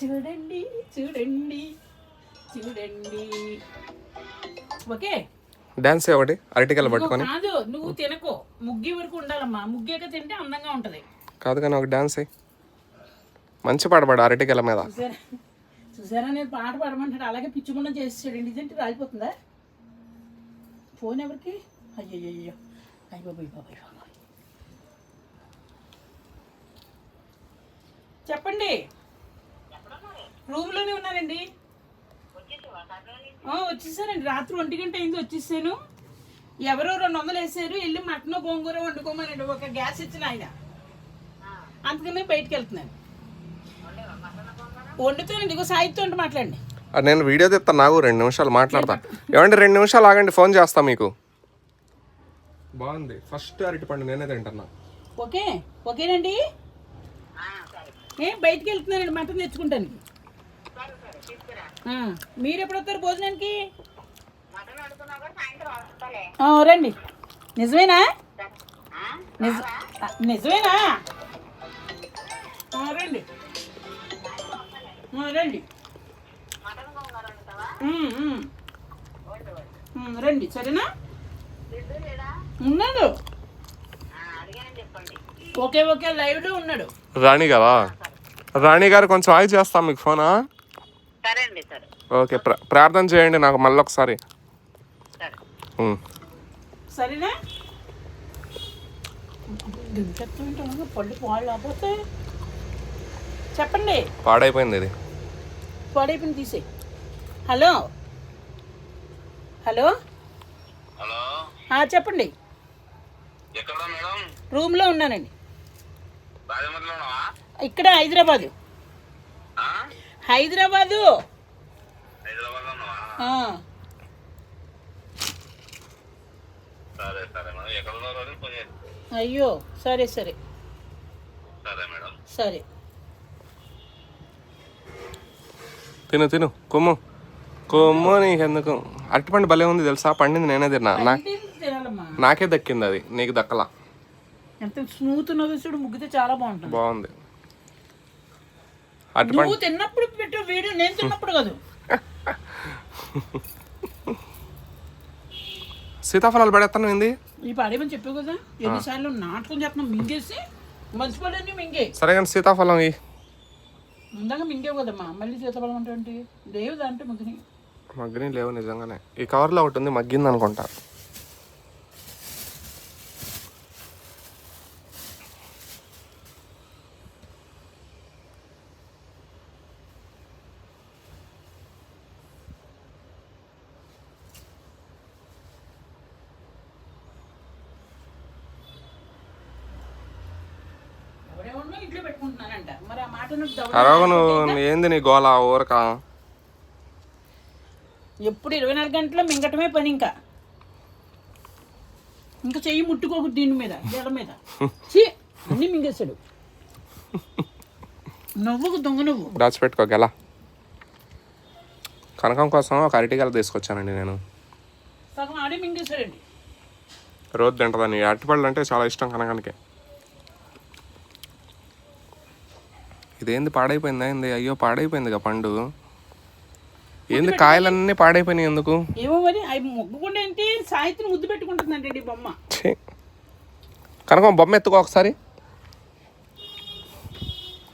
చూడండి. చూడండి చూడండి ఓకే? డాన్స్ ఒకటి? అరటికల్ పట్టుకొని. కాదు నువ్వు తినకో. ముగ్గి వరకు ఉండాలమ్మా. ముగ్గాక తింటే అందంగా ఉంటది. కాదు కానీ ఒక డాన్స్ మంచి పాట పాడు అరటికల మీద. చూసారా? నేను పాట పాడమంటాడు. అలాగే పిచ్చుకుండా చేసాడు ఇదేంటి రాలిపోతుందా? ఫోన్ ఎవరికి? అయ్యో అయ్యో అయ్య బాబాయ్ బాబాయ్ బాబాయ్ చెప్పండి. రూమ్లోనే ఉన్నానండి ఆ, వచ్చేసానండి రాత్రి ఒంటి గంట అయింది వచ్చేసాను. ఎవరో రెండు వందలు వేసారు. వెళ్ళి మటన్ గోంగూర వండుకోమనండి. ఒక గ్యాస్ ఇచ్చిన ఆయన. అందుకని బయటికి వెళ్తున్నాను. వండుతానండి. ఇగో సాయిత్తో ఉంటే మాట్లాడండి. నేను వీడియో తెస్తాను నాకు రెండు నిమిషాలు మాట్లాడతా. ఏమంటే రెండు నిమిషాలు ఆగండి. ఫోన్ చేస్తా మీకు. బాగుంది. ఫస్ట్ అరటి పండు నేనే తింటున్నా. ఓకే. ఓకేనండి. ఏ బయటికి వెళ్తున్నానండి మటన్ తెచ్చుకుంటానికి. మీరు ఎప్పుడు వస్తారు భోజనానికి? రండి. నిజమేనా? నిజ- నిజమేనా? రండి. రండి. రండి సరేనా? ఉన్నాడు. ఓకే ఓకే లైవ్లో ఉన్నాడు. రాణి కదా రాణి గారు కొంచెం ఆగి చేస్తాం మీకు ఫోనా? సరే అండి సరే. ఓకే ప్ర ప్రార్థన చేయండి నాకు మళ్ళీ ఒకసారి చెప్పండి. పాడైపోయింది ఇది. పాడైపోయింది తీసే. హలో? హలో? హలో? ఆ, చెప్పండి. ఎక్కడ మేడం? రూమ్లో ఉన్నానండి. ఇక్కడ హైదరాబాదు. ఆ? హైదరాబాదు. అయ్యో సరే సరే. సరే మేడం. సరే. తిను తిను. కొమ్ము. కొమ్ము నీకెందుకు అరటిపండు భలే ఉంది తెలుసా? పండింది నేనే తిన్నా. నాకే దక్కింది అది. నీకు దక్కలా. ఎంత స్మూత్ ఉన్నదో చూడు ముగ్గితే చాలా బాగుంటుంది. బాగుంది. నువ్వు తిన్నప్పుడు పెట్టు వీడియో నేను తిన్నప్పుడు కాదు. సీతాఫలాలు పడేస్తాను ఏంది? ఈ పాడేమని చెప్పావు కదా ఎన్నిసార్లు నాటకం చేస్తున్నాం మింగేసి మర్చిపోలేని మింగే. సరే కానీ సీతాఫలం ఇయ్యి. ముందాక మింగేవు కదమ్మా మళ్ళీ చేతపడం అంటే లేవు దాంట్లో ముగ్గుని. మగ్గిని లేవు నిజంగానే. ఈ కవర్లో ఒకటి ఉంది మగ్గింది అనుకుంటా మరి ఆ మాట అరవ నువ్వు ఏంది నీ గోల ఊరక? ఎప్పుడు ఇరవై నాలుగు గంటలు మింగటమే పని ఇంకా. ఇంకా చెయ్యి ముట్టుకోకు దీని మీద జడ మీద. అన్నీ మింగేశాడు. నవ్వుకు దొంగ నువ్వు. దాచిపెట్టుకో గెల. కనకం కోసం ఒక అరటిగల తీసుకొచ్చానండి నేను. సగం ఆడే మింగేశాడండి. రోజు తింటుందని అరటిపళ్ళు అంటే చాలా ఇష్టం కనకానికి. ఇదేంది పాడైపోయిందా ఏంది? అయ్యో పాడైపోయిందిగా పండు. ఏంది కాయలన్నీ పాడైపోయినాయి ఎందుకు? ఏమో మరి అవి మొగ్గకుండా ఏంటి? సాహిత్యం ముద్దు పెట్టుకుంటుందండి ఈ బొమ్మ. కనకం బొమ్మ ఎత్తుకో ఒకసారి.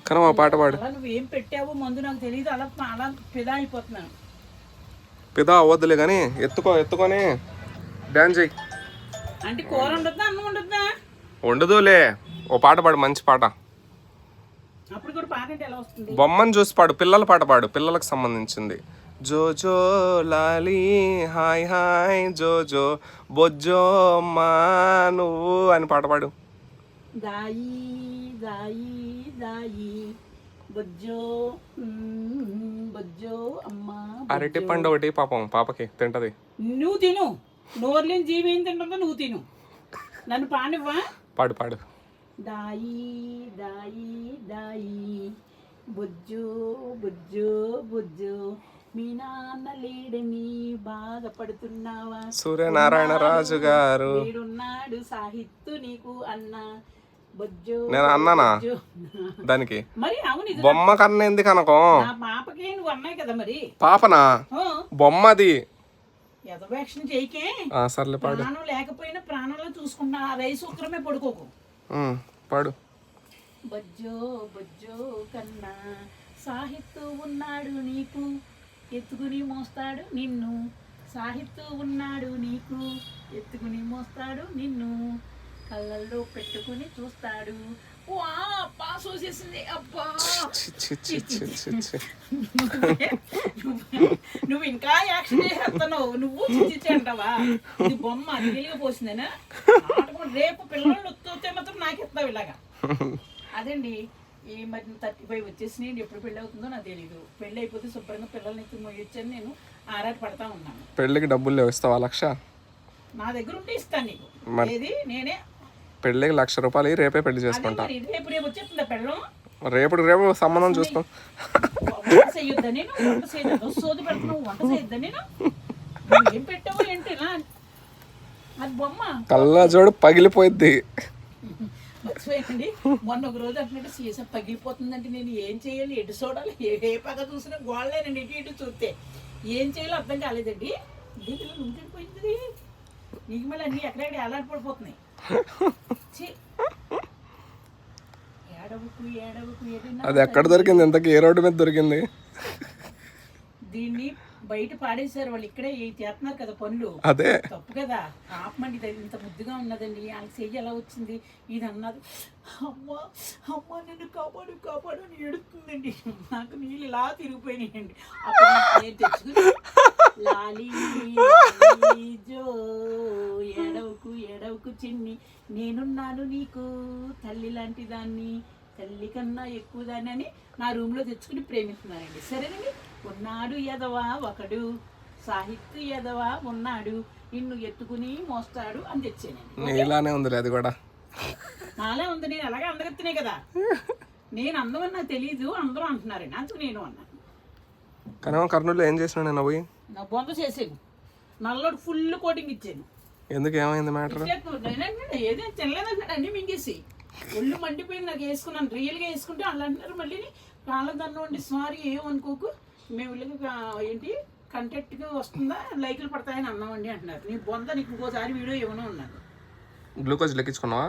కనకం పాట పాడు. నువ్వేం పెట్టావో మందు నాకు తెలియదు అలా అలా పిదా అయిపోతున్నాను. పిదా అవ్వద్దులే కానీ ఎత్తుకో ఎత్తుకొని. డాన్స్ చెయ్యి అంటే కూర ఉండద్దా అన్నం ఉండద్దా ఉండదులే ఓ పాట పాడు మంచి పాట అప్పుడు కూడా పాట అంటే ఎలా వస్తుంది బొమ్మను చూసి పాడు పిల్లల పాట పాడు పిల్లలకు సంబంధించింది. జో జో లాలి హాయ్ హాయ్ జో జో బొజ్జో మా నువ్వు అని పాట పాడు. అరటి పండు ఒకటి పాపం పాపకి తింటది. నువ్వు తిను. నోరు లేని జీవి ఏం తింటుందో నువ్వు తిను. నన్ను పాడివ్వా పాడు పాడు. దాయి దాయి దాయి. బుజ్జు బుజ్జు బుజ్జు. మీ నాన్న లేడని బాధపడుతున్నావా సూర్యనారాయణ రాజు గారు వీడున్నాడు సాహిత్తు నీకు అన్న. బొజ్జో నేను అన్నానా. దానికి? మరి అవును ఇది బొమ్మ కన్నా ఎందుకు మరి. పాపనా? బొమ్మది. సర్లే పాడు. లేకపోయినా ప్రాణంలో చూసుకుంటా ఆ రైస్ ఉక్కరమే పడుకోకు. పాడు. బజ్జో బొజ్జో కన్నా సాహిత్తు ఉన్నాడు నీకు. ఎత్తుకుని మోస్తాడు నిన్ను. సాహిత్తు ఉన్నాడు నీకు. ఎత్తుకుని మోస్తాడు నిన్ను. కళ్ళల్లో పెట్టుకుని చూస్తాడు. వా అబ్బా. చూసేసింది అబ్బా. నువ్వు- ఇంకా యాక్షన్ చేస్తున్నావు నువ్వు చిచ్చి అంటావా ఇది బొమ్మ అడిగిలిగా పోసిందేనా? నాటకం రేపు పిల్లలు వస్తే మాత్రం నాకు ఇస్తావు ఇలాగా. అదండి ఈ మరి థర్టీ ఫైవ్ వచ్చేసినాయి. ఎప్పుడు పెళ్ళి అవుతుందో నాకు తెలియదు పెళ్ళి అయిపోతే శుభ్రంగా పిల్లల్ని ఎత్తి మొయ్యొచ్చని నేను ఆరాట పడతా ఉన్నాను. పెళ్ళికి డబ్బులు లేవు. ఇస్తావా లక్ష? నా దగ్గర ఉంటే ఇస్తాను నీకు. ఏది? నేనే. పెళ్ళికి లక్ష రూపాయలు రేపే పెళ్ళి చేసుకుంటా. రేపు రేపు వచ్చేస్తుందా పెళ్ళం? రేపు రేపు సంబంధం చూస్తాం. చేయొద్దా నేను వంట చేయొద్దా సోది పెడుతున్నావు వంట చేయొద్దా నేను ఏం పెట్టావు ఏంటి అది బొమ్మ. కళ్ళ జోడు పగిలిపోయిద్ది. మర్చిపోయండి మొన్న ఒక రోజు అంటున్నట్టు సీసా పగిలిపోతుందంటే నేను ఏం చేయాలి ఎటు చూడాలి? ఏ పక్క చూసినా గోడలేనండి ఇటు ఇటు చూస్తే. ఏం చేయాలో అర్థం కాలేదండి. దీంట్లో నుంచిపోయింది నీకు మళ్ళీ అన్నీ ఎక్కడెక్కడ ఏలాడిపడిపోతున్నాయి ఛీ. అది ఎక్కడ దొరికింది? ఇంతకీ ఏ రోడ్డు మీద దొరికింది? దీన్ని బయట పాడేశారు వాళ్ళు. ఇక్కడే చేస్తున్నారు కదా పనులు. అదే. తప్పు కదా. ఆపమండి ఇంత ముద్దుగా ఉన్నదండి. వాళ్ళకి చెయ్యి ఎలా వచ్చింది? ఇది అన్నది అమ్మ అమ్మ నిన్ను కాపాడు కాపాడు అని ఎడుతుందండి నాకు నీళ్ళు ఇలా తిరిగిపోయినాయండి. అప్పుడు నేను తెచ్చుకుని లాలి జో ఏడవకు ఏడవకు చిన్ని నేనున్నాను నీకు తల్లి లాంటి దాన్ని. తల్లి కన్నా ఎక్కువ దాన్ని అని నా రూమ్లో తెచ్చుకుని ప్రేమిస్తున్నానండి సరేనండి? ఉన్నాడు ఎదవా ఒకడు. సాహిత్య ఎదవా ఉన్నాడు. నిన్ను ఎత్తుకుని మోస్తాడు అని తెచ్చానండి. నీలానే ఉందిలే అది కూడా. నాలే ఉంది. నేను అలాగే అందగెత్తినే కదా. నేను అందమని నాకు తెలియదు అందరూ అంటున్నారండి. అందుకు నేను అన్నాను. కనీసం కర్నూలులో ఏం చేసినా నేను పోయి? నా బొంద చేసాను నల్లోడు ఫుల్ కోటింగ్ ఇచ్చాను. ఎందుకు ఏమైంది మ్యాటర్? నేనంటున్నాడు ఏదైనా తినలేదంటున్నాడు. అన్ని మింగేసి. ఒళ్ళు మండిపోయి నాకు వేసుకున్నాను. రియల్గా వేసుకుంటే వాళ్ళు అంటున్నారు మళ్ళీ కాళ్ళ దండం ఉండి సారీ ఏమనుకోకు మేము ఏంటి కంటెక్ట్గా వస్తుందా? లైకులు పడతాయని అన్నామండి అంటున్నారు. నీ బొంద నీకు ఇంకోసారి వీడియో ఇవ్వను ఉన్నాను గ్లూకోజ్ లెక్కించుకున్నావా?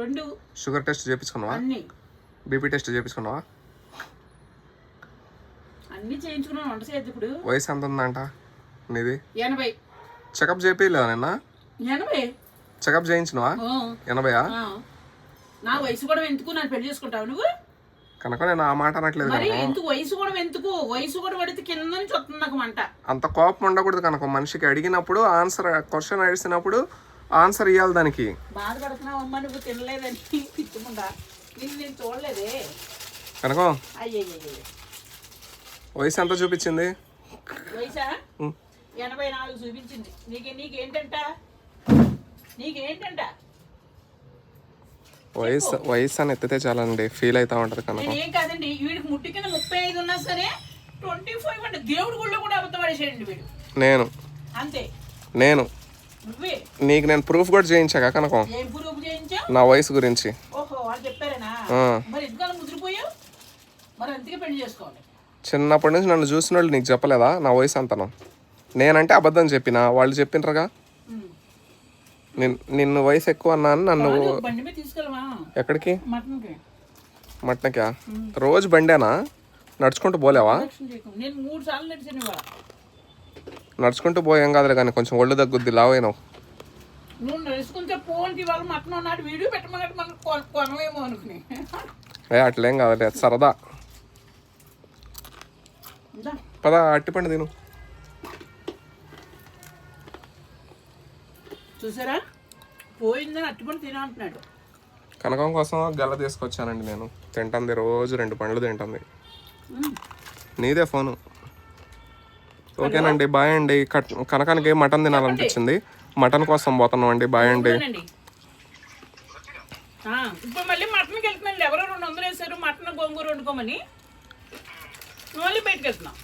రెండు. షుగర్ టెస్ట్ చేయించుకున్నావా అన్ని. బీపీ టెస్ట్ చేయించుకున్నావా అన్ని చేయించుకున్నాను వంట చేయద్దు ఇప్పుడు. వయసు ఎంత ఉందంట నీది? ఎనభై. చెకప్ చేపిలేదా నిన్న? ఎనభై. చెకప్ చేయించినవా? ఎనభయా? ఆ. నా వయసు కూడా ఎందుకు? నన్ను పెళ్ళి చేసుకుంటావు నువ్వు? కనుక నేను ఆ మాట అనట్లేదు మరి ఎందుకు వయసు కూడా ఎందుకు? వయసు కూడా పడితే కింద నుంచి వస్తుంది నాకు మంట. అంత కోపం ఉండకూడదు కనుక. మనిషికి అడిగినప్పుడు ఆన్సర్ క్వశ్చన్ అడిగినప్పుడు ఆన్సర్ ఇవ్వాలి దానికి. బాధపడుతున్నావు అమ్మ నువ్వు తినలేదని పిచ్చుకుంటా నేను నేను చూడలేదే. కనుక వయసు ఎంత చూపించింది వయసా. ఎనభై నాలుగు చూపించింది నీకు నీకేంటంట నీకేంటంట వయసు వయసు అని ఎత్తితే చాలండి ఫీల్ అవుతా ఉంటది కనుక. నేను ఏం కాదండి వీడికి ముట్టి కింద ముప్పై ఐదు ఉన్నా సరే ట్వంటీ ఫైవ్ అంటే దేవుడి గుళ్ళో కూడా అబద్ధం పడేసేయండి వీడు. నేను. అంతే. నేను. నీకు నేను ప్రూఫ్ కూడా చేయించాక కనుక? నా వయసు గురించి. చిన్నప్పటి నుంచి నన్ను చూసిన వాళ్ళు నీకు చెప్పలేదా నా వయసు అంతను? నేనంటే అబద్ధం చెప్పిన? వాళ్ళు. నిన్ నిన్ను వయసు ఎక్కువ అన్నా అని నన్ను ఎక్కడికి? మటన్కి. రోజు బండేనా? నడుచుకుంటూ పోలేవా? నడుచుకుంటూ పోయాం కాదులే కానీ కొంచెం ఒళ్ళు తగ్గుద్ది లావైనావు నువ్వు నడుచుకుంటే పోంటి ఇవాళ మటన్ ఉన్నాడు వీడియో పెట్టమన్నట్టు మనకు కొ- కొనవేమో అనుకుని. ఏ అట్లేం కాదులే సరదా. పద అట్టిపండి తిను. చూసారా? పోయిందని అట్టుకొని తిన అంటున్నాడు. కనకం కోసం గల్ల తీసుకొచ్చానండి నేను. తింటుంది రోజు రెండు పండ్లు తింటుంది. నీదే ఫోను. ఓకేనండి బాయ్ అండి. కట్ కనకానికి మటన్ తినాలనిపించింది. మటన్ కోసం పోతున్నాం అండి. బాయ్ అండి ఇప్పుడు మళ్ళీ మటన్కి వెళ్తున్నాండి ఎవరో రెండు వందలు వేసారు మటన్ గోంగూర వండుకోమని. మళ్ళీ బయటకు వెళ్తున్నాం